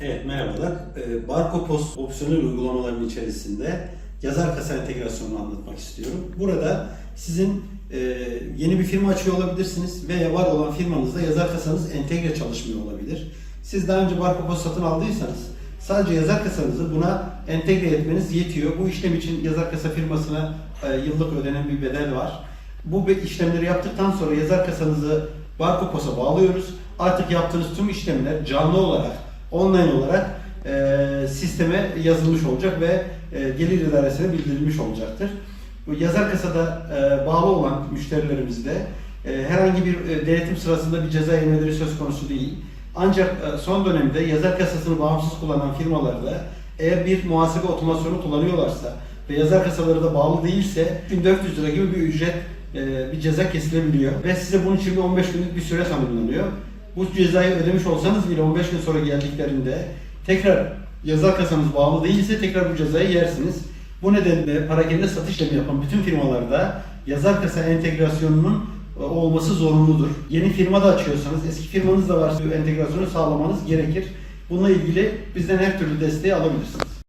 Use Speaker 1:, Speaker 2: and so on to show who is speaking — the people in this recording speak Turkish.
Speaker 1: Evet merhabalar. Ee, Barkopos opsiyonel uygulamaların içerisinde yazar kasa entegrasyonunu anlatmak istiyorum. Burada sizin e, yeni bir firma açıyor olabilirsiniz veya var olan firmanızda yazar kasanız entegre çalışmıyor olabilir. Siz daha önce Barkopos satın aldıysanız sadece yazar kasanızı buna entegre etmeniz yetiyor. Bu işlem için yazar kasa firmasına e, yıllık ödenen bir bedel var. Bu işlemleri yaptıktan sonra yazar kasanızı Barkopos'a bağlıyoruz. Artık yaptığınız tüm işlemler canlı olarak, online olarak e, sisteme yazılmış olacak ve e, gelir idaresine bildirilmiş olacaktır. Bu yazar kasada e, bağlı olan müşterilerimizde e, herhangi bir e, denetim sırasında bir ceza yemeleri söz konusu değil. Ancak e, son dönemde yazar kasasını bağımsız kullanan firmalarda eğer bir muhasebe otomasyonu kullanıyorlarsa ve yazar kasaları da bağlı değilse 1400 lira gibi bir ücret e, bir ceza kesilebiliyor ve size bunun için bir 15 günlük bir süre tanımlanıyor. Bu cezayı ödemiş olsanız bile 15 gün sonra geldiklerinde tekrar yazar kasanız bağlı değilse tekrar bu cezayı yersiniz. Bu nedenle parakende satış işlemi yapan bütün firmalarda yazar kasa entegrasyonunun e, olması zorunludur. Yeni firma da açıyorsanız, eski firmanız da varsa entegrasyonu sağlamanız gerekir. Bununla ilgili bizden her türlü desteği alabilirsiniz.